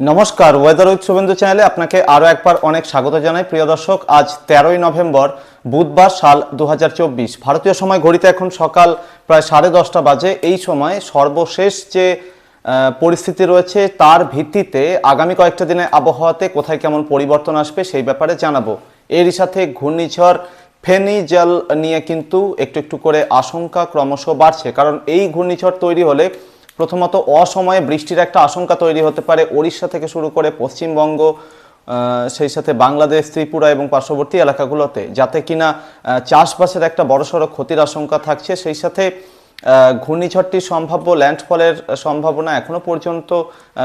নমস্কার weather with Suvendu চ্যানেলে আপনাকে আরও একবার অনেক স্বাগত জানাই। প্রিয় দর্শক, আজ তেরোই নভেম্বর, বুধবার সাল দু হাজার চব্বিশ। ভারতীয় সময় ঘড়িতে এখন সকাল প্রায় সাড়ে দশটা বাজে। এই সময় সর্বশেষ যে পরিস্থিতি রয়েছে, তার ভিত্তিতে আগামী কয়েকটা দিনে আবহাওয়াতে কোথায় কেমন পরিবর্তন আসবে সেই ব্যাপারে জানাব। এরই সাথে ঘূর্ণিঝড় ফেনি জল নিয়ে কিন্তু একটু একটু করে আশঙ্কা ক্রমশ বাড়ছে। কারণ এই ঘূর্ণিঝড় তৈরি হলে প্রথমত অসময়ে বৃষ্টির একটা আশঙ্কা তৈরি হতে পারে ওড়িশা থেকে শুরু করে পশ্চিমবঙ্গ সেই সাথে বাংলাদেশ, ত্রিপুরা এবং পার্শ্ববর্তী এলাকাগুলোতে, যাতে কিনা চাষবাসের একটা বড়সড় ক্ষতির আশঙ্কা থাকছে। সেই সাথে ঘূর্ণিঝড়টির সম্ভাব্য ল্যান্ডফলের সম্ভাবনা এখনও পর্যন্ত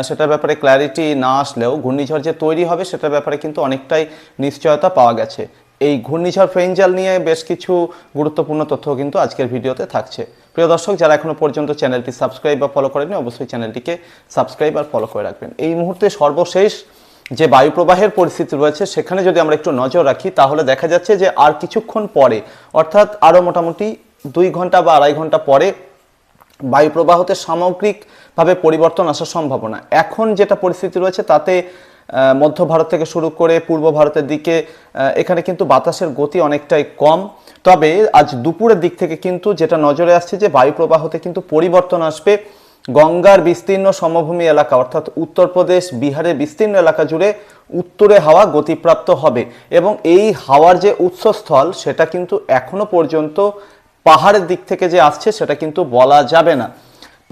সেটার ব্যাপারে ক্ল্যারিটি না আসলেও ঘূর্ণিঝড় যে তৈরি হবে, সেটার ব্যাপারে কিন্তু অনেকটাই নিশ্চয়তা পাওয়া গেছে। এই ঘূর্ণিঝড় ফেঞ্জাল নিয়ে বেশ কিছু গুরুত্বপূর্ণ তথ্য কিন্তু আজকের ভিডিওতে থাকছে। প্রিয় দর্শক, যারা এখনও পর্যন্ত চ্যানেলটি সাবস্ক্রাইব বা ফলো করেনি অবশ্যই চ্যানেলটিকে সাবস্ক্রাইব আর ফলো করে রাখবেন। এই মুহূর্তে সর্বশেষ যে বায়ুপ্রবাহের পরিস্থিতি রয়েছে, সেখানে যদি আমরা একটু নজর রাখি, তাহলে দেখা যাচ্ছে যে আর কিছুক্ষণ পরে, অর্থাৎ আরও মোটামুটি দুই ঘণ্টা বা আড়াই ঘণ্টা পরে বায়ুপ্রবাহতে সামগ্রিকভাবে পরিবর্তন আসার সম্ভাবনা। এখন যেটা পরিস্থিতি রয়েছে, তাতে মধ্য ভারত থেকে শুরু করে পূর্ব ভারতের দিকে এখানে কিন্তু বাতাসের গতি অনেকটাই কম। তবে আজ দুপুরের দিক থেকে কিন্তু যেটা নজরে আসছে যে বায়ু প্রবাহতে কিন্তু পরিবর্তন আসবে। গঙ্গার বিস্তীর্ণ সমভূমি এলাকা অর্থাৎ উত্তরপ্রদেশ, বিহারের বিস্তীর্ণ এলাকা জুড়ে উত্তরে হাওয়া গতিপ্রাপ্ত হবে এবং এই হাওয়ার যে উৎসস্থল সেটা কিন্তু এখনও পর্যন্ত পাহাড়ের দিক থেকে যে আসছে সেটা কিন্তু বলা যাবে না।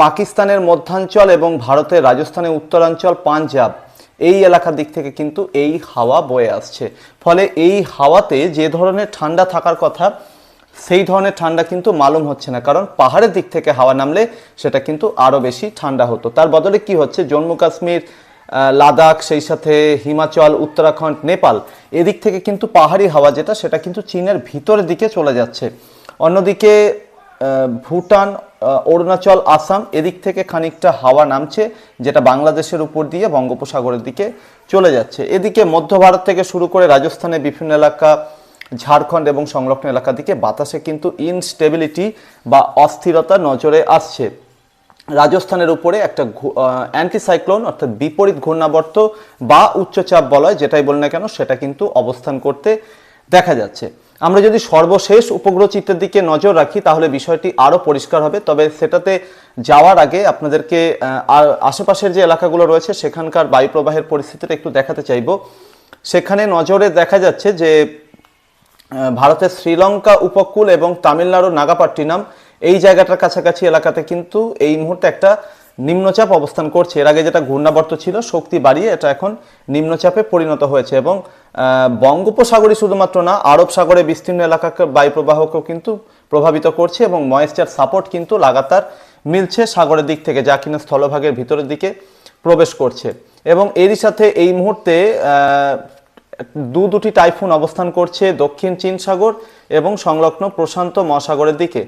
পাকিস্তানের মধ্যাঞ্চল এবং ভারতের রাজস্থানের উত্তরাঞ্চল পাঞ্জাব এই এলাকার দিক থেকে কিন্তু এই হাওয়া বয়ে আসছে। ফলে এই হাওয়াতে যে ধরনের ঠান্ডা থাকার কথা, সেই ধরনের ঠান্ডা কিন্তু মালুম হচ্ছে না। কারণ পাহাড়ের দিক থেকে হাওয়া নামলে সেটা কিন্তু আরও বেশি ঠান্ডা হতো। তার বদলে কি হচ্ছে? জম্মু কাশ্মীর লাদাখ, সেই সাথে হিমাচল, উত্তরাখণ্ড, নেপাল এদিক থেকে কিন্তু পাহাড়ি হাওয়া যেটা, সেটা কিন্তু চীনের ভিতরের দিকে চলে যাচ্ছে। অন্যদিকে ভুটান অরুণাচল, আসাম, এদিক থেকে খানিকটা হাওয়া নামছে, যেটা বাংলাদেশের উপর দিয়ে বঙ্গোপসাগরের দিকে চলে যাচ্ছে। এদিকে মধ্য ভারত থেকে শুরু করে রাজস্থানের বিভিন্ন এলাকা, ঝাড়খণ্ড এবং সংলগ্ন এলাকা দিকে বাতাসে কিন্তু ইনস্টেবিলিটি বা অস্থিরতা নজরে আসছে। রাজস্থানের উপরে একটা অ্যান্টিসাইক্লোন অর্থাৎ বিপরীত ঘূর্ণাবর্ত বা উচ্চচাপ বলয়, যেটাই বলি না কেন, সেটা কিন্তু অবস্থান করতে দেখা যাচ্ছে। আমরা যদি সর্বশেষ উপগ্রহ চিত্রের দিকে নজর রাখি, তাহলে বিষয়টি আরও পরিষ্কার হবে। তবে সেটাতে যাওয়ার আগে আপনাদেরকে আশেপাশের যে এলাকাগুলো রয়েছে, সেখানকার বায়ুপ্রবাহের পরিস্থিতিটা একটু দেখাতে চাইব। সেখানে নজরে দেখা যাচ্ছে যে ভারতের শ্রীলঙ্কা উপকূল এবং তামিলনাড়ু নাগাপাট্টিনাম এই জায়গাটার কাছাকাছি এলাকাতে কিন্তু এই মুহূর্তে একটা নিম্নচাপ অবস্থান করছে। এর আগে যেটা ঘূর্ণাবর্ত ছিল, শক্তি বাড়িয়ে এটা এখন নিম্নচাপে পরিণত হয়েছে এবং বঙ্গোপসাগরই শুধুমাত্র না, আরব সাগরে বিস্তীর্ণ এলাকাকে বায়ুপ্রবাহকেও কিন্তু প্রভাবিত করছে এবং ময়েশ্চার সাপোর্ট কিন্তু লাগাতার মিলছে সাগরের দিক থেকে, যা কিনা স্থলভাগের ভিতরের দিকে প্রবেশ করছে। এবং এরই সাথে এই মুহূর্তে দু দুটি টাইফুন অবস্থান করছে দক্ষিণ চীন সাগর এবং সংলগ্ন প্রশান্ত মহাসাগরের দিকে।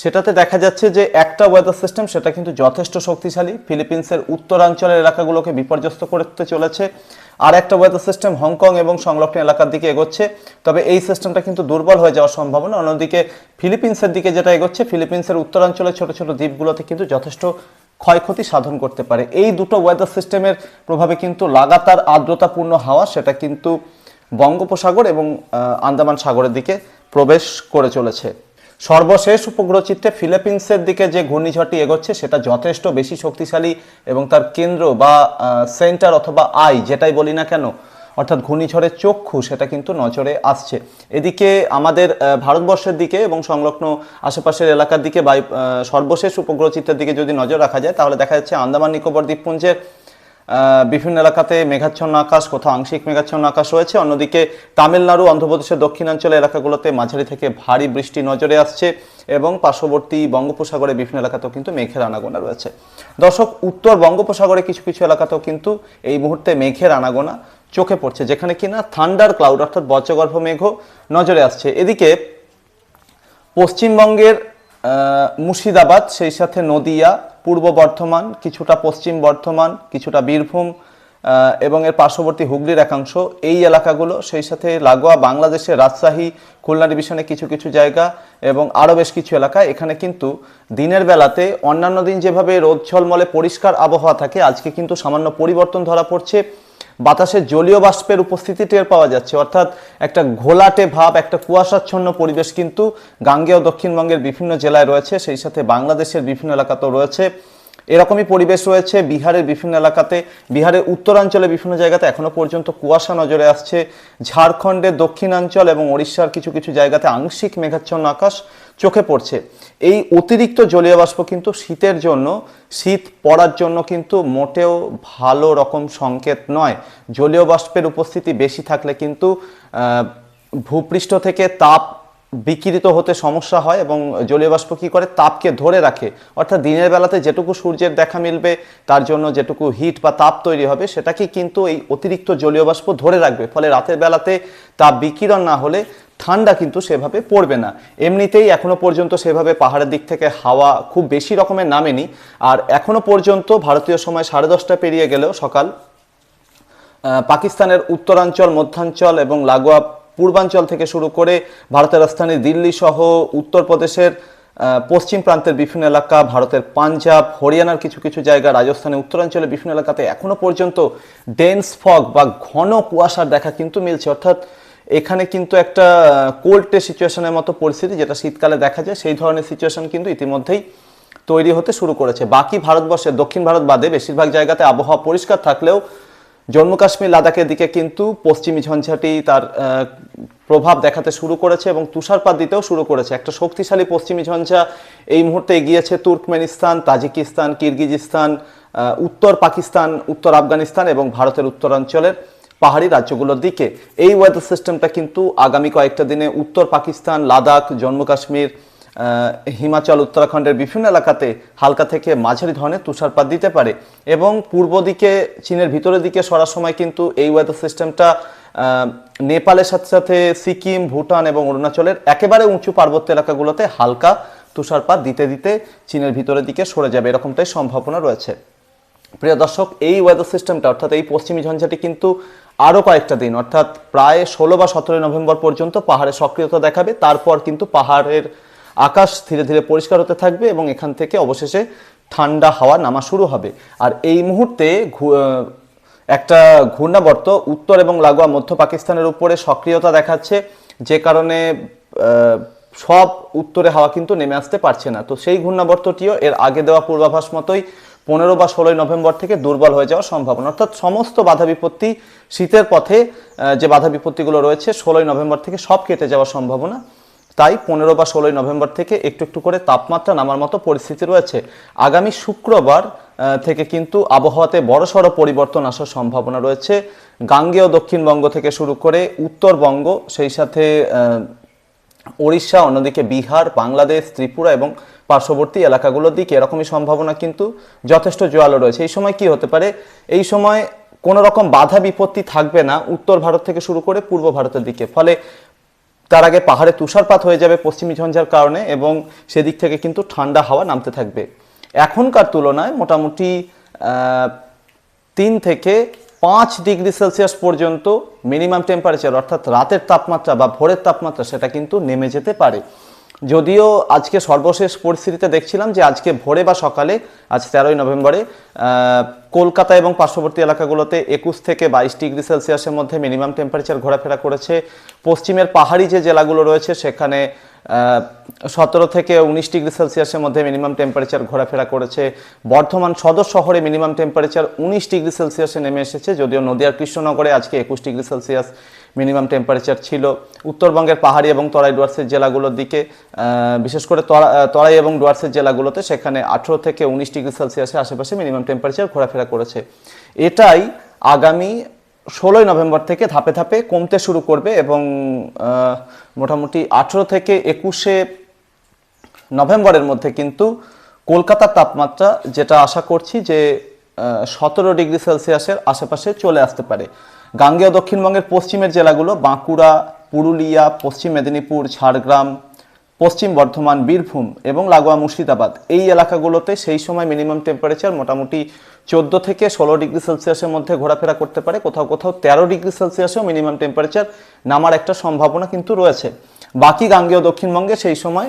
সেটাতে দেখা যাচ্ছে যে একটা ওয়েদার সিস্টেম সেটা কিন্তু যথেষ্ট শক্তিশালী। ফিলিপিন্সের উত্তরাঞ্চলের এলাকাগুলোকে বিপর্যস্ত করতে চলেছে। আর একটা ওয়েদার সিস্টেম হংকং এবং সংলগ্ন এলাকার দিকে এগোচ্ছে। তবে এই সিস্টেমটা কিন্তু দুর্বল হয়ে যাওয়ার সম্ভাবনা। অন্যদিকে ফিলিপিন্সের দিকে যেটা এগোচ্ছে, ফিলিপিন্সের উত্তরাঞ্চলের ছোট ছোট দ্বীপগুলোতে কিন্তু যথেষ্ট ক্ষয়ক্ষতি সাধন করতে পারে। এই দুটো ওয়েদার সিস্টেমের প্রভাবে কিন্তু লাগাতার আর্দ্রতাপূর্ণ হাওয়া সেটা কিন্তু বঙ্গোপসাগর এবং আন্দামান সাগরের দিকে প্রবেশ করে চলেছে। সর্বশেষ উপগ্রহ চিত্রে ফিলিপিন্সের দিকে যে ঘূর্ণিঝড়টি এগোচ্ছে, সেটা যথেষ্ট বেশি শক্তিশালী এবং তার কেন্দ্র বা সেন্টার অথবা আই, যেটাই বলি না কেন, অর্থাৎ ঘূর্ণিঝড়ের চক্ষু, সেটা কিন্তু নজরে আসছে। এদিকে আমাদের ভারতবর্ষের দিকে এবং সংলগ্ন আশেপাশের এলাকার দিকে বায়ু সর্বশেষ উপগ্রহ চিত্রের দিকে যদি নজর রাখা যায়, তাহলে দেখা যাচ্ছে আন্দামান নিকোবর দ্বীপপুঞ্জের বিভিন্ন এলাকাতে মেঘাচ্ছন্ন আকাশ, কোথাও আংশিক মেঘাচ্ছন্ন আকাশ রয়েছে। অন্যদিকে তামিলনাড়ু, অন্ধ্রপ্রদেশের দক্ষিণাঞ্চল এলাকাগুলোতে মাঝারি থেকে ভারী বৃষ্টি নজরে আসছে এবং পার্শ্ববর্তী বঙ্গোপসাগরে বিভিন্ন এলাকাতেও কিন্তু মেঘের আনাগোনা রয়েছে। দর্শক, উত্তর বঙ্গোপসাগরে কিছু কিছু এলাকাতেও কিন্তু এই মুহূর্তে মেঘের আনাগোনা চোখে পড়ছে, যেখানে কিনা থান্ডার ক্লাউড, অর্থাৎ বজ্রগর্ভ মেঘও নজরে আসছে। এদিকে পশ্চিমবঙ্গের মুর্শিদাবাদ, সেই সাথে নদিয়া, পূর্ব বর্ধমান, কিছুটা পশ্চিম বর্ধমান, কিছুটা বীরভূম এবং এর পার্শ্ববর্তী হুগলির একাংশ। এই এলাকাগুলো, সেই সাথে লাগোয়া বাংলাদেশের রাজশাহী, খুলনা ডিভিশনে কিছু কিছু জায়গা এবং আরও বেশ কিছু এলাকা। এখানে কিন্তু দিনের বেলাতে অন্যান্য দিন যেভাবে রোদ ঝলমলে পরিষ্কার আবহাওয়া থাকে, আজকে কিন্তু সামান্য পরিবর্তন ধরা পড়ছে। বাতাসে জলীয় বাষ্পের উপস্থিতি টের পাওয়া যাচ্ছে। অর্থাৎ একটা ঘোলাটে ভাব, একটা কুয়াশাচ্ছন্ন পরিবেশ কিন্তু গাঙ্গেয় দক্ষিণবঙ্গের বিভিন্ন জেলায় রয়েছে। সেই সাথে বাংলাদেশের বিভিন্ন এলাকাতেও রয়েছে। এরকমই পরিবেশ রয়েছে বিহারের বিভিন্ন এলাকাতে। বিহারের উত্তরাঞ্চলে বিভিন্ন জায়গাতে এখনও পর্যন্ত কুয়াশা নজরে আসছে। ঝাড়খণ্ডের দক্ষিণাঞ্চল এবং ওড়িশার কিছু কিছু জায়গাতে আংশিক মেঘাচ্ছন্ন আকাশ চোখে পড়ছে। এই অতিরিক্ত জলীয় বাষ্প কিন্তু শীতের জন্য, শীত পড়ার জন্য কিন্তু মোটেও ভালো রকম সংকেত নয়। জলীয় বাষ্পের উপস্থিতি বেশি থাকলে কিন্তু ভূপৃষ্ঠ থেকে তাপ বিকিরিত হতে সমস্যা হয় এবং জলীয় বাষ্প কী করে? তাপকে ধরে রাখে। অর্থাৎ দিনের বেলাতে যেটুকু সূর্যের দেখা মিলবে, তার জন্য যেটুকু হিট বা তাপ তৈরি হবে, সেটাকে কিন্তু এই অতিরিক্ত জলীয় বাষ্প ধরে রাখবে। ফলে রাতের বেলাতে তাপ বিকিরণ না হলে ঠান্ডা কিন্তু সেভাবে পড়বে না। এমনিতেই এখনও পর্যন্ত সেভাবে পাহাড়ের দিক থেকে হাওয়া খুব বেশি রকমের নামেনি। আর এখনও পর্যন্ত ভারতীয় সময় সাড়ে দশটা পেরিয়ে গেলেও সকাল পাকিস্তানের উত্তরাঞ্চল, মধ্যাঞ্চল এবং লাগোয়া পূর্বাঞ্চল থেকে শুরু করে ভারতের রাজধানী দিল্লি সহ উত্তরপ্রদেশের পশ্চিম প্রান্তের বিভিন্ন এলাকা, ভারতের পাঞ্জাব, হরিয়ানার কিছু কিছু জায়গা রাজস্থানের উত্তরাঞ্চলের বিভিন্ন এলাকাতে এখনও পর্যন্ত ডেন্স ফগ বা ঘন কুয়াশার দেখা কিন্তু মিলছে। অর্থাৎ এখানে কিন্তু একটা কোল্ড সিচুয়েশনের মতো পরিস্থিতি যেটা শীতকালে দেখা যায়, সেই ধরনের সিচুয়েশন কিন্তু ইতিমধ্যেই তৈরি হতে শুরু করেছে। বাকি ভারতবর্ষের দক্ষিণ ভারত বাদে বেশিরভাগ জায়গাতে আবহাওয়া পরিষ্কার থাকলেও জম্মু কাশ্মীর লাদাখের দিকে কিন্তু পশ্চিমী ঝঞ্ঝাটি তার প্রভাব দেখাতে শুরু করেছে এবং তুষারপাত দিতেও শুরু করেছে। একটা শক্তিশালী পশ্চিমী ঝঞ্ঝা এই মুহূর্তে এগিয়েছে তুর্কমেনিস্তান, তাজিকিস্তান, কিরগিজিস্তান উত্তর পাকিস্তান, উত্তর আফগানিস্তান এবং ভারতের উত্তরাঞ্চলের পাহাড়ি রাজ্যগুলোর দিকে। এই ওয়েদার সিস্টেমটা কিন্তু আগামী কয়েকটা দিনে উত্তর পাকিস্তান, লাদাখ, জম্মু কাশ্মীর হিমাচল, উত্তরাখণ্ডের বিভিন্ন এলাকাতে হালকা থেকে মাঝারি ধরনের তুষারপাত দিতে পারে এবং পূর্ব দিকে, চীনের ভিতরের দিকে সরার সময় কিন্তু এই ওয়েদার সিস্টেমটা নেপালের সাথে সাথে সিকিম, ভুটান এবং অরুণাচলের একেবারে উঁচু পার্বত্য এলাকাগুলোতে হালকা তুষারপাত দিতে দিতে চীনের ভিতরের দিকে সরে যাবে। এরকমটাই সম্ভাবনা রয়েছে। প্রিয় দর্শক, এই ওয়েদার সিস্টেমটা অর্থাৎ এই পশ্চিমী ঝঞ্ঝাটি কিন্তু আরও কয়েকটা দিন, অর্থাৎ প্রায় ষোলো বা সতেরোই নভেম্বর পর্যন্ত পাহাড়ে সক্রিয়তা দেখাবে। তারপর কিন্তু পাহাড়ের আকাশ ধীরে ধীরে পরিষ্কার হতে থাকবে এবং এখান থেকে অবশেষে ঠান্ডা হাওয়া নামা শুরু হবে। আর এই মুহূর্তে একটা ঘূর্ণাবর্ত উত্তর এবং লাগোয়া মধ্য পাকিস্তানের উপরে সক্রিয়তা দেখাচ্ছে, যে কারণে সব উত্তরে হাওয়া কিন্তু নেমে আসতে পারছে না। তো সেই ঘূর্ণাবর্তটিও এর আগে দেওয়া পূর্বাভাস মতোই পনেরো বা ষোলোই নভেম্বর থেকে দুর্বল হয়ে যাওয়ার সম্ভাবনা। অর্থাৎ সমস্ত বাধা বিপত্তি শীতের পথে যে বাধা বিপত্তিগুলো রয়েছে, ষোলোই নভেম্বর থেকে সব কেটে যাওয়ার সম্ভাবনা। তাই পনেরো বা ষোলোই নভেম্বর থেকে একটু একটু করে তাপমাত্রা নামার মতো পরিস্থিতি রয়েছে। আগামী শুক্রবার থেকে কিন্তু আবহাওয়াতে বড়সড় পরিবর্তন আসার সম্ভাবনা রয়েছে। গাঙ্গেয় দক্ষিণবঙ্গ থেকে শুরু করে উত্তরবঙ্গ, সেই সাথে ওড়িশা, অন্যদিকে বিহার, বাংলাদেশ, ত্রিপুরা এবং পার্শ্ববর্তী এলাকাগুলোর দিকে এরকমই সম্ভাবনা কিন্তু যথেষ্ট জোয়ালো রয়েছে। এই সময় কি হতে পারে? এই সময় কোনো রকম বাধা বিপত্তি থাকবে না। উত্তর ভারত থেকে শুরু করে পূর্ব ভারতের দিকে। ফলে তার আগে পাহাড়ে তুষারপাত হয়ে যাবে পশ্চিমী ঝঞ্ঝার কারণে এবং সেদিক থেকে কিন্তু ঠান্ডা হাওয়া নামতে থাকবে। এখনকার তুলনায় মোটামুটি তিন থেকে পাঁচ ডিগ্রি সেলসিয়াস পর্যন্ত মিনিমাম টেম্পারেচার অর্থাৎ রাতের তাপমাত্রা বা ভোরের তাপমাত্রা সেটা কিন্তু নেমে যেতে পারে। যদিও আজকে সর্বশেষ পরিস্থিতিতে দেখছিলাম যে আজকে ভোরে বা সকালে, আজ তেরোই নভেম্বরে কলকাতা এবং পার্শ্ববর্তী এলাকাগুলোতে একুশ থেকে বাইশ ডিগ্রি সেলসিয়াসের মধ্যে মিনিমাম টেম্পারেচার ঘোরাফেরা করেছে। পশ্চিমের পাহাড়ি যে জেলাগুলো রয়েছে, সেখানে সতেরো থেকে উনিশ ডিগ্রি সেলসিয়াসের মধ্যে মিনিমাম টেম্পারেচার ঘোরাফেরা করেছে। বর্ধমান সদর শহরে মিনিমাম টেম্পারেচার উনিশ ডিগ্রি সেলসিয়াসে নেমে এসেছে, যদিও নদিয়ার কৃষ্ণনগরে আজকে একুশ ডিগ্রি সেলসিয়াস মিনিমাম টেম্পারেচার ছিল উত্তরবঙ্গের পাহাড়ি এবং তরাই ডুয়ার্সের জেলাগুলোর দিকে বিশেষ করে তরা- তরাই এবং ডুয়ার্সের জেলাগুলোতে সেখানে আঠেরো থেকে উনিশ ডিগ্রি সেলসিয়াসের আশেপাশে মিনিমাম টেম্পারেচার ঘোরাফেরা করেছে। এটাই আগামী ষোলোই নভেম্বর থেকে ধাপে ধাপে কমতে শুরু করবে এবং মোটামুটি আঠেরো থেকে একুশে নভেম্বরের মধ্যে কিন্তু কলকাতার তাপমাত্রা, যেটা আশা করছি যে সতেরো ডিগ্রি সেলসিয়াসের আশেপাশে চলে আসতে পারে। গাঙ্গেয় দক্ষিণবঙ্গের পশ্চিমের জেলাগুলো বাঁকুড়া, পুরুলিয়া, পশ্চিম মেদিনীপুর, ঝাড়গ্রাম, পশ্চিম বর্ধমান, বীরভূম এবং লাগোয়া মুর্শিদাবাদ। এই এলাকাগুলোতে সেই সময় মিনিমাম টেম্পারেচার মোটামুটি চোদ্দ থেকে ষোলো ডিগ্রি সেলসিয়াসের মধ্যে ঘোরাফেরা করতে পারে। কোথাও কোথাও তেরো ডিগ্রি সেলসিয়াসেও মিনিমাম টেম্পারেচার নামার একটা সম্ভাবনা কিন্তু রয়েছে। বাকি গাঙ্গেয় দক্ষিণবঙ্গে সেই সময়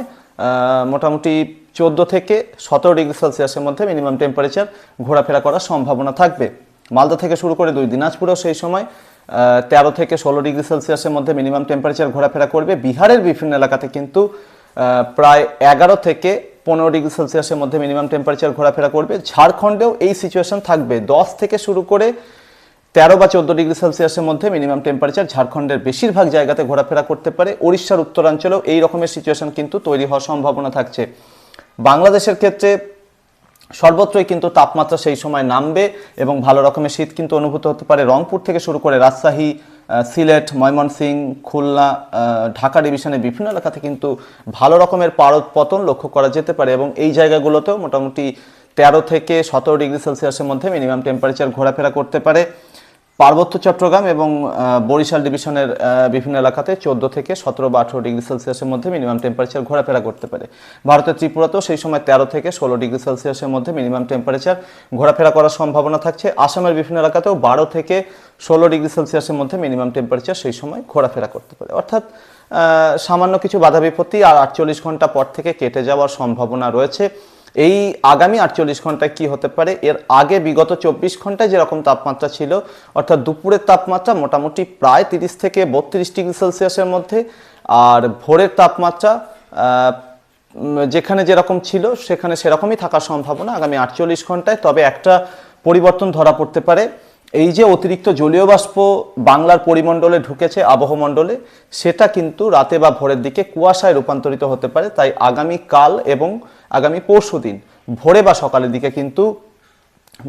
মোটামুটি চোদ্দ থেকে সতেরো ডিগ্রি সেলসিয়াসের মধ্যে মিনিমাম টেম্পারেচার ঘোরাফেরা করার সম্ভাবনা থাকবে। মালদা থেকে শুরু করে দুই দিনাজপুরেও সেই সময় তেরো থেকে ষোলো ডিগ্রি সেলসিয়াসের মধ্যে মিনিমাম টেম্পারেচার ঘোরাফেরা করবে। বিহারের বিভিন্ন এলাকাতে কিন্তু প্রায় এগারো থেকে পনেরো ডিগ্রি সেলসিয়াসের মধ্যে মিনিমাম টেম্পারেচার ঘোরাফেরা করবে। ঝাড়খণ্ডেও এই সিচুয়েশন থাকবে। দশ থেকে শুরু করে তেরো বা চোদ্দ ডিগ্রি সেলসিয়াসের মধ্যে মিনিমাম টেম্পারেচার ঝাড়খণ্ডের বেশিরভাগ জায়গাতে ঘোরাফেরা করতে পারে। ওড়িশার উত্তরাঞ্চলেও এই রকমের সিচুয়েশন কিন্তু তৈরি হওয়ার সম্ভাবনা থাকছে। বাংলাদেশের ক্ষেত্রে সর্বত্রই কিন্তু তাপমাত্রা সেই সময় নামবে এবং ভালো রকমের শীত কিন্তু অনুভূত হতে পারে রংপুর থেকে শুরু করে রাজশাহী সিলেট, ময়মনসিং, খুলনা ঢাকা ডিভিশনের বিভিন্ন এলাকাতে কিন্তু ভালো রকমের পারদ পতন লক্ষ্য করা যেতে পারে এবং এই জায়গাগুলোতেও মোটামুটি তেরো থেকে সতেরো ডিগ্রি সেলসিয়াসের মধ্যে মিনিমাম টেম্পারেচার ঘোরাফেরা করতে পারে। পার্বত্য চট্টগ্রাম এবং বরিশাল ডিভিশনের বিভিন্ন এলাকাতে চোদ্দ থেকে সতেরো বা আঠেরো ডিগ্রি সেলসিয়াসের মধ্যে মিনিমাম টেম্পারেচার ঘোরাফেরা করতে পারে। ভারতের ত্রিপুরাতেও সেই সময় তেরো থেকে ষোলো ডিগ্রি সেলসিয়াসের মধ্যে মিনিমাম টেম্পারেচার ঘোরাফেরা করার সম্ভাবনা থাকছে। আসামের বিভিন্ন এলাকাতেও বারো থেকে ষোলো ডিগ্রি সেলসিয়াসের মধ্যে মিনিমাম টেম্পারেচার সেই সময় ঘোরাফেরা করতে পারে। অর্থাৎ সামান্য কিছু বাধা বিপত্তি আর আটচল্লিশ ঘণ্টা পর থেকে কেটে যাওয়ার সম্ভাবনা রয়েছে। এই আগামী আটচল্লিশ ঘন্টায় কি হতে পারে? এর আগে বিগত চব্বিশ ঘন্টায় যেরকম তাপমাত্রা ছিল, অর্থাৎ দুপুরের তাপমাত্রা মোটামুটি প্রায় তিরিশ থেকে বত্রিশ ডিগ্রি সেলসিয়াসের মধ্যে, আর ভোরের তাপমাত্রা যেখানে যেরকম ছিল, সেখানে সেরকমই থাকার সম্ভাবনা আগামী আটচল্লিশ ঘন্টায়। তবে একটা পরিবর্তন ধরা পড়তে পারে। এই যে অতিরিক্ত জলীয় বাষ্প বাংলার পরিমণ্ডলে ঢুকেছে আবহমণ্ডলে, সেটা কিন্তু রাতে বা ভোরের দিকে কুয়াশায় রূপান্তরিত হতে পারে। তাই আগামী কাল এবং আগামী পরশু দিন ভোরে বা সকালের দিকে কিন্তু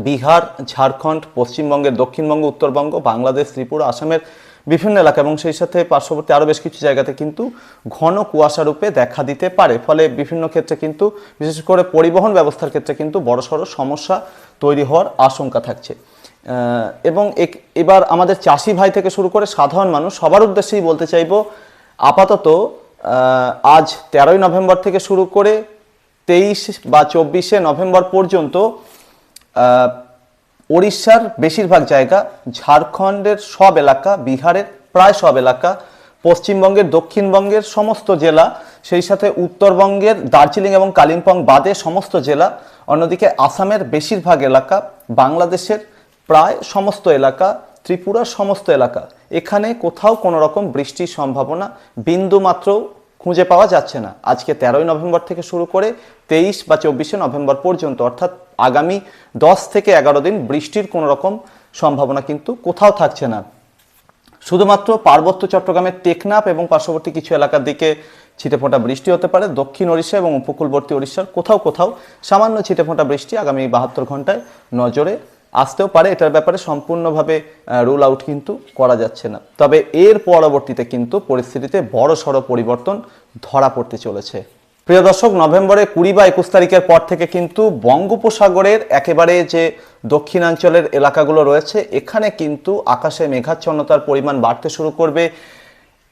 বিহার, ঝাড়খণ্ড, পশ্চিমবঙ্গের দক্ষিণবঙ্গ, উত্তরবঙ্গ, বাংলাদেশ, ত্রিপুরা, আসামের বিভিন্ন এলাকা এবং সেই সাথে পার্শ্ববর্তী আরও বেশ কিছু জায়গাতে কিন্তু ঘন কুয়াশা রূপে দেখা দিতে পারে। ফলে বিভিন্ন ক্ষেত্রে কিন্তু, বিশেষ করে পরিবহন ব্যবস্থার ক্ষেত্রে কিন্তু বড়সড় সমস্যা তৈরি হওয়ার আশঙ্কা থাকছে। এবং এবার আমাদের চাষি ভাই থেকে শুরু করে সাধারণ মানুষ সবার উদ্দেশ্যেই বলতে চাইব, আপাতত আজ তেরোই নভেম্বর থেকে শুরু করে তেইশ বা চব্বিশে নভেম্বর পর্যন্ত ওড়িশার বেশিরভাগ জায়গা, ঝাড়খণ্ডের সব এলাকা, বিহারের প্রায় সব এলাকা, পশ্চিমবঙ্গের দক্ষিণবঙ্গের সমস্ত জেলা, সেই সাথে উত্তরবঙ্গের দার্জিলিং এবং কালিম্পং বাদে সমস্ত জেলা, অন্যদিকে আসামের বেশিরভাগ এলাকা, বাংলাদেশের প্রায় সমস্ত এলাকা, ত্রিপুরার সমস্ত এলাকা। এখানে কোথাও কোনো রকম বৃষ্টির সম্ভাবনা বিন্দু মাত্র খুঁজে পাওয়া যাচ্ছে না। আজকে তেরোই নভেম্বর থেকে শুরু করে তেইশ বা চব্বিশে নভেম্বর পর্যন্ত, অর্থাৎ আগামী দশ থেকে এগারো দিন বৃষ্টির কোনো রকম সম্ভাবনা কিন্তু কোথাও থাকছে না। শুধুমাত্র পার্বত্য চট্টগ্রামের টেকনাফ এবং পার্শ্ববর্তী কিছু এলাকার দিকে ছিটেফোঁটা বৃষ্টি হতে পারে। দক্ষিণ ওড়িশা এবং উপকূলবর্তী ওড়িশার কোথাও কোথাও সামান্য ছিটেফোঁটা বৃষ্টি আগামী বাহাত্তর ঘন্টায় নজরে আসতেও পারে, এটার ব্যাপারে সম্পূর্ণভাবে রুল আউট কিন্তু করা যাচ্ছে না। তবে এর পরবর্তীতে কিন্তু পরিস্থিতিতে বড় সড় পরিবর্তন ধরা পড়তে চলেছে। প্রিয় দর্শক নভেম্বরে কুড়ি বা একুশ তারিখের পর থেকে কিন্তু বঙ্গোপসাগরের একেবারে যে দক্ষিণাঞ্চলের এলাকাগুলো রয়েছে, এখানে কিন্তু আকাশে মেঘাচ্ছন্নতার পরিমাণ বাড়তে শুরু করবে।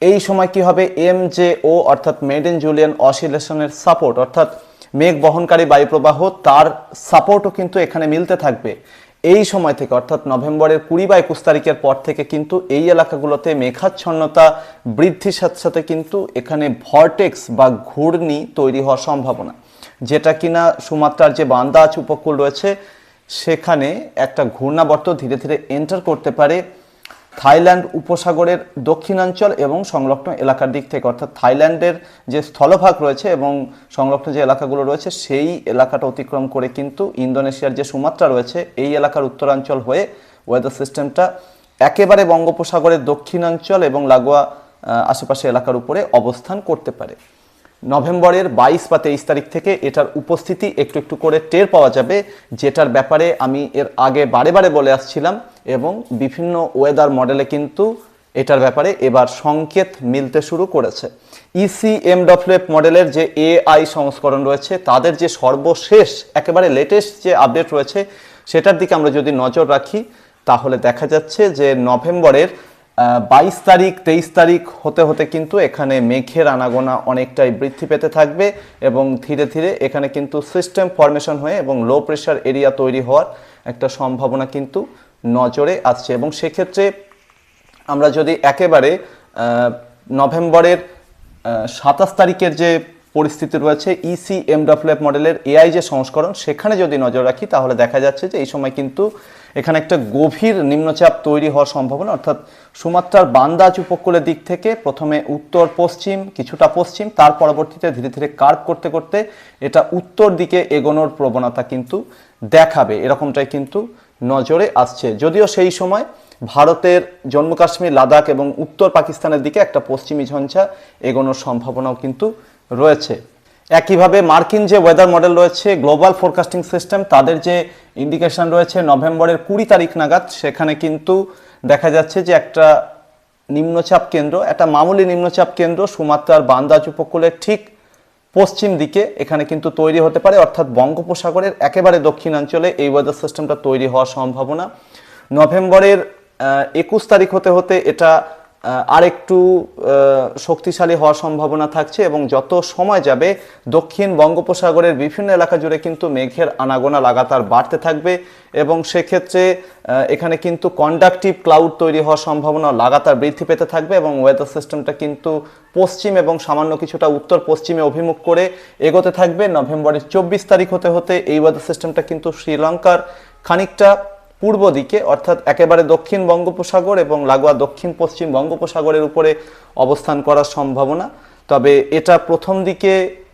এই সময় কি হবে? এম জে ও, অর্থাৎ মেড ইন জুলিয়ান অসিলেশনের সাপোর্ট, অর্থাৎ মেঘ বহনকারী বায়ুপ্রবাহ, তার সাপোর্টও কিন্তু এখানে মিলতে থাকবে। এই সময় থেকে, অর্থাৎ নভেম্বরের কুড়ি বা একুশ তারিখের পর থেকে কিন্তু এই এলাকাগুলোতে মেঘাচ্ছন্নতা বৃদ্ধির সাথে সাথে কিন্তু এখানে ভরটেক্স বা ঘূর্ণি তৈরি হওয়ার সম্ভাবনা। যেটা কিনা সুমাত্রার যে বান্দাজ উপকূল রয়েছে, সেখানে একটা ঘূর্ণাবর্ত ধীরে ধীরে এন্টার করতে পারে। থাইল্যান্ড উপসাগরের দক্ষিণাঞ্চল এবং সংলগ্ন এলাকার দিক থেকে, অর্থাৎ থাইল্যান্ডের যে স্থলভাগ রয়েছে এবং সংলগ্ন যে এলাকাগুলো রয়েছে, সেই এলাকাটা অতিক্রম করে কিন্তু ইন্দোনেশিয়ার যে সুমাত্রা রয়েছে, এই এলাকার উত্তরাঞ্চল হয়ে ওয়েদার সিস্টেমটা একেবারে বঙ্গোপসাগরের দক্ষিণাঞ্চল এবং লাগোয়া আশেপাশে এলাকার উপরে অবস্থান করতে পারে। নভেম্বরের বাইশ বা তেইশ তারিখ থেকে এটার উপস্থিতি একটু একটু করে টের পাওয়া যাবে, যেটার ব্যাপারে আমি এর আগে বারে বারে বলে আসছিলাম এবং বিভিন্ন ওয়েদার মডেলে কিন্তু এটার ব্যাপারে এবার সংকেত মিলতে শুরু করেছে। ইসি এমডব্লিউএফ মডেলের যে এআই সংস্করণ রয়েছে, তাদের যে সর্বশেষ, একেবারে লেটেস্ট যে আপডেট রয়েছে, সেটার দিকে আমরা যদি নজর রাখি, তাহলে দেখা যাচ্ছে যে নভেম্বরের বাইশ তারিখ, তেইশ তারিখ হতে হতে কিন্তু এখানে মেঘের আনাগোনা অনেকটাই বৃদ্ধি পেতে থাকবে এবং ধীরে ধীরে এখানে কিন্তু সিস্টেম ফরমেশন হয়ে এবং লো প্রেশার এরিয়া তৈরি হওয়ার একটা সম্ভাবনা কিন্তু নজরে আসছে। এবং সেক্ষেত্রে আমরা যদি একেবারে নভেম্বরের সাতাশ তারিখের যে পরিস্থিতি রয়েছে E ইসি এমডাফ্লেপ মডেলের এআই যে সংস্করণ, সেখানে যদি নজর রাখি, তাহলে দেখা যাচ্ছে যে এই সময় কিন্তু এখানে একটা গভীর নিম্নচাপ তৈরি হওয়ার সম্ভাবনা। অর্থাৎ সুমাত্রার বান্দাজ উপকূলের দিক থেকে প্রথমে উত্তর, পশ্চিম, কিছুটা পশ্চিম, তার পরবর্তীতে ধীরে ধীরে কার্ভ করতে করতে এটা উত্তর দিকে এগোনোর প্রবণতা কিন্তু দেখাবে। এরকমটাই কিন্তু নজরে আসছে। যদিও সেই সময় ভারতের জম্মু কাশ্মীর লাদাখ এবং উত্তর পাকিস্তানের দিকে একটা পশ্চিমী ঝঞ্ঝা এগোনোর সম্ভাবনাও কিন্তু রয়েছে। একইভাবে মার্কিন যে ওয়েদার মডেল রয়েছে গ্লোবাল ফোরকাস্টিং সিস্টেম তাদের যে ইন্ডিকেশন রয়েছে নভেম্বরের কুড়ি তারিখ নাগাদ, সেখানে কিন্তু দেখা যাচ্ছে যে একটা নিম্নচাপ কেন্দ্র, একটা মামুলি নিম্নচাপ কেন্দ্র, সুমাত্রার বান্দাজ উপকূলের ঠিক পশ্চিম দিকে এখানে কিন্তু তৈরি হতে পারে। অর্থাৎ বঙ্গোপসাগরের একেবারে দক্ষিণাঞ্চলে এই ওয়েদার সিস্টেমটা তৈরি হওয়ার সম্ভাবনা। নভেম্বরের একুশ তারিখ হতে হতে এটা আরেকটু আহ, শক্তিশালী হওয়ার সম্ভাবনা থাকছে এবং যত সময় যাবে দক্ষিণ বঙ্গোপসাগরের বিভিন্ন এলাকা জুড়ে কিন্তু মেঘের আনাগোনা লাগাতার বাড়তে থাকবে এবং সেক্ষেত্রে এখানে কিন্তু কন্ডাকটিভ ক্লাউড তৈরি হওয়ার সম্ভাবনা লাগাতার বৃদ্ধি পেতে থাকবে এবং ওয়েদার সিস্টেমটা কিন্তু পশ্চিম এবং সামান্য কিছুটা উত্তর পশ্চিমে অভিমুখ করে এগোতে থাকবে। নভেম্বরের চব্বিশ তারিখ হতে হতে এই ওয়েদার সিস্টেমটা কিন্তু শ্রীলঙ্কার খানিকটা পূর্ব দিকে, অর্থাৎ একেবারে দক্ষিণ বঙ্গোপসাগর এবং লাগোয়া দক্ষিণ পশ্চিম বঙ্গোপসাগরের উপরে অবস্থান করার সম্ভাবনা। তবে এটা প্রথম দিকে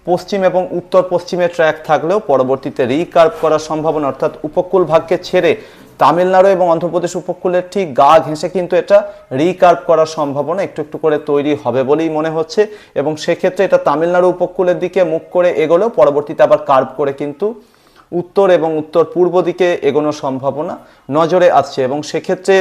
পশ্চিম এবং উত্তর পশ্চিমে ট্র্যাক থাকলেও পরবর্তীতে রিকার্ভ করার সম্ভাবনা, অর্থাৎ উপকূল ভাগকে ছেড়ে তামিলনাড়ু এবং অন্ধ্রপ্রদেশ উপকূলের ঠিক গা ঘেঁষে কিন্তু এটা রিকার্ভ করার সম্ভাবনা একটু একটু করে তৈরি হবে বলেই মনে হচ্ছে। এবং সেক্ষেত্রে এটা তামিলনাড়ু উপকূলের দিকে মুখ করে এগোলেও পরবর্তীতে আবার কার্ভ করে কিন্তু উত্তর এবং উত্তর পূর্ব দিকে এগোনোর সম্ভাবনা নজরে আসছে এবং সেক্ষেত্রে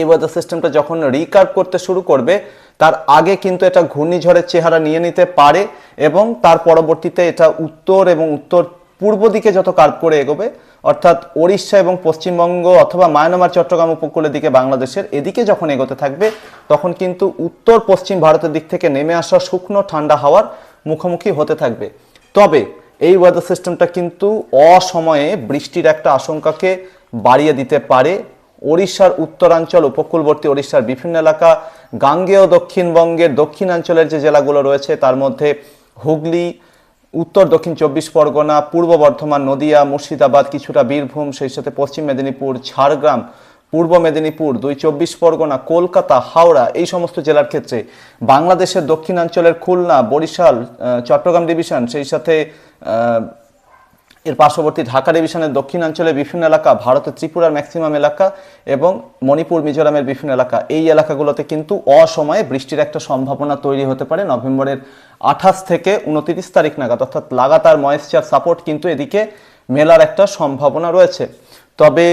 এই ওয়েদার সিস্টেমটা যখন রিকার্ভ করতে শুরু করবে, তার আগে কিন্তু এটা ঘূর্ণিঝড়ের চেহারা নিয়ে নিতে পারে এবং তার পরবর্তীতে এটা উত্তর এবং উত্তর পূর্ব দিকে যত কার্ভ করে এগোবে, অর্থাৎ ওড়িশা এবং পশ্চিমবঙ্গ অথবা মায়ানমার, চট্টগ্রাম উপকূলের দিকে বাংলাদেশের এদিকে যখন এগোতে থাকবে, তখন কিন্তু উত্তর পশ্চিম ভারতের দিক থেকে নেমে আসা শুকনো ঠান্ডা হাওয়ার মুখোমুখি হতে থাকবে। তবে এই ওয়েদার সিস্টেমটা কিন্তু অসময়ে বৃষ্টির একটা আশঙ্কাকে বাড়িয়ে দিতে পারে। ওড়িশার উত্তরাঞ্চল, উপকূলবর্তী ওড়িশার বিভিন্ন এলাকা, গাঙ্গেয় দক্ষিণবঙ্গের দক্ষিণাঞ্চলের যে জেলাগুলো রয়েছে, তার মধ্যে হুগলি, উত্তর, দক্ষিণ চব্বিশ পরগনা, পূর্ব বর্ধমান, নদিয়া, মুর্শিদাবাদ, কিছুটা বীরভূম, সেই সাথে পশ্চিম মেদিনীপুর, ঝাড়গ্রাম পূর্ব মেদিনীপুর, দুই চব্বিশ পরগনা, কলকাতা, হাওড়া, এই সমস্ত জেলার ক্ষেত্রে বাংলাদেশের দক্ষিণাঞ্চলের খুলনা, বরিশাল চট্টগ্রাম ডিভিশন, সেই সাথে এর পার্শ্ববর্তী ঢাকা ডিভিশনের দক্ষিণাঞ্চলের বিভিন্ন এলাকা, ভারতের ত্রিপুরার ম্যাক্সিমাম এলাকা এবং মণিপুর, মিজোরামের বিভিন্ন এলাকা। এই এলাকাগুলোতে কিন্তু অসময়ে বৃষ্টির একটা সম্ভাবনা তৈরি হতে পারে। নভেম্বরের আঠাশ থেকে উনতিরিশ তারিখ নাগাদ, অর্থাৎ লাগাতার ময়েশ্চার সাপোর্ট কিন্তু এদিকে মেলার একটা সম্ভাবনা রয়েছে। তবে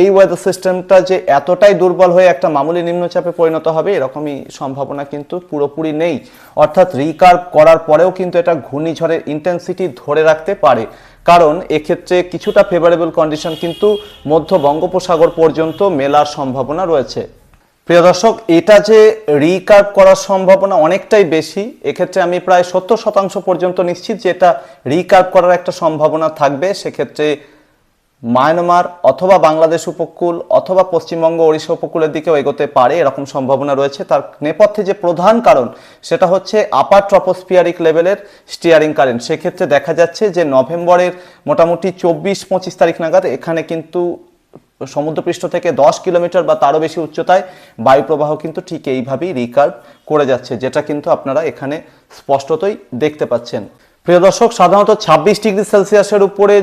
এই ওয়েদার সিস্টেমটা যে এতটাই দুর্বল হয়ে একটা মামুলি নিম্নচাপে পরিণত হবে, এরকমই সম্ভাবনা কিন্তু পুরোপুরি নেই। অর্থাৎ রিকার্ভ করার পরেও কিন্তু এটা ঘূর্ণিঝড়ের ইন্টেন্সিটি ধরে রাখতে পারে। কারণ, এক্ষেত্রে কিছুটা ফেভারেবল কন্ডিশন কিন্তু মধ্য বঙ্গোপসাগর পর্যন্ত মেলার সম্ভাবনা রয়েছে। প্রিয় দর্শক, এটা যে রিকার্ভ করার সম্ভাবনা অনেকটাই বেশি, এক্ষেত্রে আমি প্রায় সত্তর শতাংশ পর্যন্ত নিশ্চিত যে এটা রিকার্ভ করার একটা সম্ভাবনা থাকবে। সেক্ষেত্রে মায়ানমার অথবা বাংলাদেশ উপকূল অথবা পশ্চিমবঙ্গ, ওড়িশা উপকূলের দিকেও এগোতে পারে এরকম সম্ভাবনা রয়েছে। তার নেপথ্যে যে প্রধান কারণ, সেটা হচ্ছে আপার ট্রপোস্ফিয়ারিক লেভেলের স্টিয়ারিং কারেন্ট সেক্ষেত্রে দেখা যাচ্ছে যে নভেম্বরের মোটামুটি চব্বিশ, পঁচিশ তারিখ নাগাদ এখানে কিন্তু সমুদ্রপৃষ্ঠ থেকে দশ কিলোমিটার বা তারও বেশি উচ্চতায় বায়ু প্রবাহ কিন্তু ঠিক এইভাবেই রিকার্ভ করে যাচ্ছে, যেটা কিন্তু আপনারা এখানে স্পষ্টতই দেখতে পাচ্ছেন। প্রিয় দর্শক, সাধারণত ছাব্বিশ ডিগ্রি সেলসিয়াসের উপরে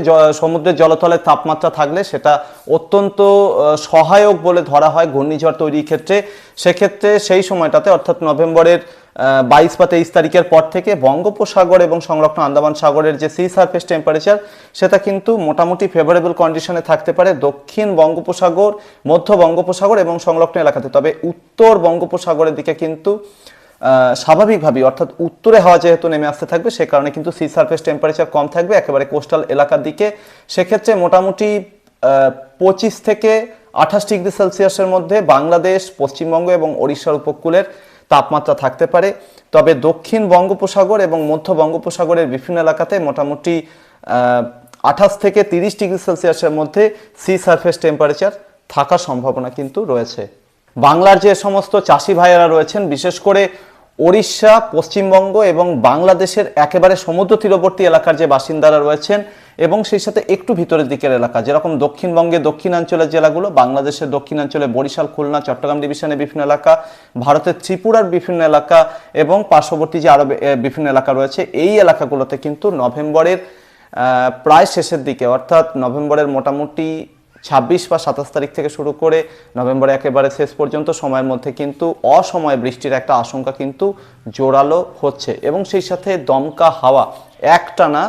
সমুদ্রের জলতলের তাপমাত্রা থাকলে সেটা অত্যন্ত সহায়ক বলে ধরা হয় ঘূর্ণিঝড় তৈরির ক্ষেত্রে। সেক্ষেত্রে সেই সময়টাতে, অর্থাৎ নভেম্বরের বাইশ বা তেইশ তারিখের পর থেকে বঙ্গোপসাগর এবং সংলগ্ন আন্দামান সাগরের যে সি সারফেস টেম্পারেচার সেটা কিন্তু মোটামুটি ফেভারেবল কন্ডিশনে থাকতে পারে দক্ষিণ বঙ্গোপসাগর, মধ্য বঙ্গোপসাগর এবং সংলগ্ন এলাকাতে। তবে উত্তর বঙ্গোপসাগরের দিকে কিন্তু স্বাভাবিকভাবেই, অর্থাৎ উত্তরে হাওয়া যেহেতু নেমে আসতে থাকবে, সে কারণে কিন্তু সি সারফেস টেম্পারেচার কম থাকবে, একেবারে কোস্টাল এলাকার দিকে। সেক্ষেত্রে মোটামুটি পঁচিশ থেকে আঠাশ ডিগ্রি সেলসিয়াসের মধ্যে বাংলাদেশ, পশ্চিমবঙ্গ এবং ওড়িশার উপকূলের তাপমাত্রা থাকতে পারে। তবে দক্ষিণ বঙ্গোপসাগর এবং মধ্য বঙ্গোপসাগরের বিভিন্ন এলাকাতে মোটামুটি আঠাশ থেকে তিরিশ ডিগ্রি সেলসিয়াসের মধ্যে সি সারফেস টেম্পারেচার থাকার সম্ভাবনা কিন্তু রয়েছে। বাংলার যে সমস্ত চাষি ভাইয়েরা রয়েছেন বিশেষ করে ওড়িশা পশ্চিমবঙ্গ এবং বাংলাদেশের একেবারে সমুদ্র তীরবর্তী এলাকার যে বাসিন্দারা রয়েছেন এবং সেই সাথে একটু ভিতরের দিকের এলাকা যেরকম দক্ষিণবঙ্গে দক্ষিণাঞ্চলের জেলাগুলো বাংলাদেশের দক্ষিণাঞ্চলে বরিশাল খুলনা চট্টগ্রাম ডিভিশনের বিভিন্ন এলাকা ভারতের ত্রিপুরার বিভিন্ন এলাকা এবং পার্শ্ববর্তী যে আরও বে- এ, বিভিন্ন এলাকা রয়েছে এই এলাকাগুলোতে কিন্তু নভেম্বরের প্রায় শেষের দিকে অর্থাৎ নভেম্বরের মোটামুটি ছাব্বিশ বা সাতাশ তারিখ থেকে শুরু করে নভেম্বরে একেবারে শেষ পর্যন্ত সময়ের মধ্যে কিন্তু অসময়ে বৃষ্টির একটা আশঙ্কা কিন্তু জোরালো হচ্ছে। এবং সেই সাথে দমকা হাওয়া, একটানা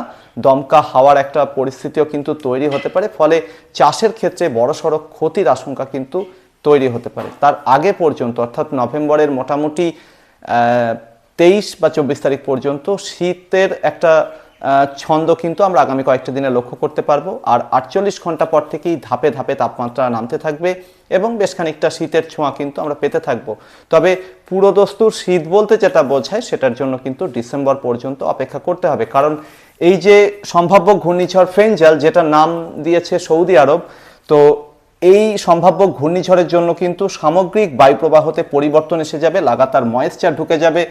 দমকা হাওয়ার একটা পরিস্থিতিও কিন্তু তৈরি হতে পারে। ফলে চাষের ক্ষেত্রে বড়সড় ক্ষতির আশঙ্কা কিন্তু তৈরি হতে পারে। তার আগে পর্যন্ত, অর্থাৎ নভেম্বরের মোটামুটি তেইশ বা চব্বিশ তারিখ পর্যন্ত শীতের একটা ছন্দ কিন্তু আমরা আগামী কয়েকটা দিনে লক্ষ্য করতে পারব। আর আটচল্লিশ ঘণ্টা পর থেকেই ধাপে ধাপে তাপমাত্রা নামতে থাকবে এবং বেশ খানিকটা শীতের ছোঁয়া কিন্তু আমরা পেতে থাকব। তবে পুরোদস্তুর শীত বলতে যেটা বোঝায়, সেটার জন্য কিন্তু ডিসেম্বর পর্যন্ত অপেক্ষা করতে হবে। কারণ এই যে সম্ভাব্য ঘূর্ণিঝড় ফেঞ্জাল যেটা নাম দিয়েছে সৌদি আরব, তো এই সম্ভাব্য ঘূর্ণিঝড়ের জন্য কিন্তু সামগ্রিক বায়ুপ্রবাহতে পরিবর্তন এসে যাবে, লাগাতার ময়েশ্চার ঢুকে যাবে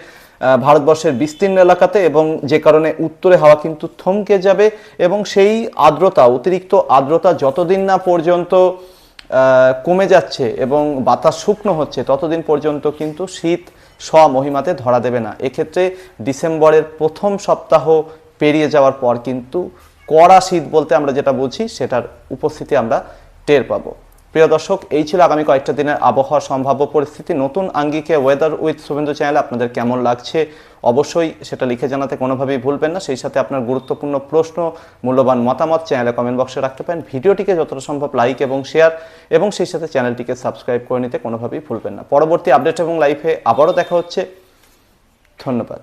ভারতবর্ষের বিস্তীর্ণ এলাকাতে এবং যে কারণে উত্তরে হাওয়া কিন্তু থমকে যাবে এবং সেই আর্দ্রতা, অতিরিক্ত আর্দ্রতা যতদিন না পর্যন্ত কমে যাচ্ছে এবং বাতাস শুকনো হচ্ছে, ততদিন পর্যন্ত কিন্তু শীত স্বমহিমাতে ধরা দেবে না। এক্ষেত্রে ডিসেম্বরের প্রথম সপ্তাহ পেরিয়ে যাওয়ার পর কিন্তু কড়া শীত বলতে আমরা যেটা বুঝি সেটার উপস্থিতি আমরা টের পাবো। প্রিয় দর্শক, এই ছিল আগামী কয়েকটা দিনের আবহাওয়ার সম্ভাব্য পরিস্থিতি। নতুন আঙ্গিকে ওয়েদার উইথ শুভেন্দু চ্যানেলে আপনাদের কেমন লাগছে অবশ্যই সেটা লিখে জানাতে কোনোভাবেই ভুলবেন না। সেই সাথে আপনার গুরুত্বপূর্ণ প্রশ্ন, মূল্যবান মতামত চ্যানেলে কমেন্ট বক্সে রাখতে পারেন। ভিডিওটিকে যতটা সম্ভব লাইক এবং শেয়ার এবং সেই সাথে চ্যানেলটিকে সাবস্ক্রাইব করে নিতে কোনোভাবেই ভুলবেন না। পরবর্তী আপডেট এবং লাইফে আবারও দেখা হচ্ছে। ধন্যবাদ।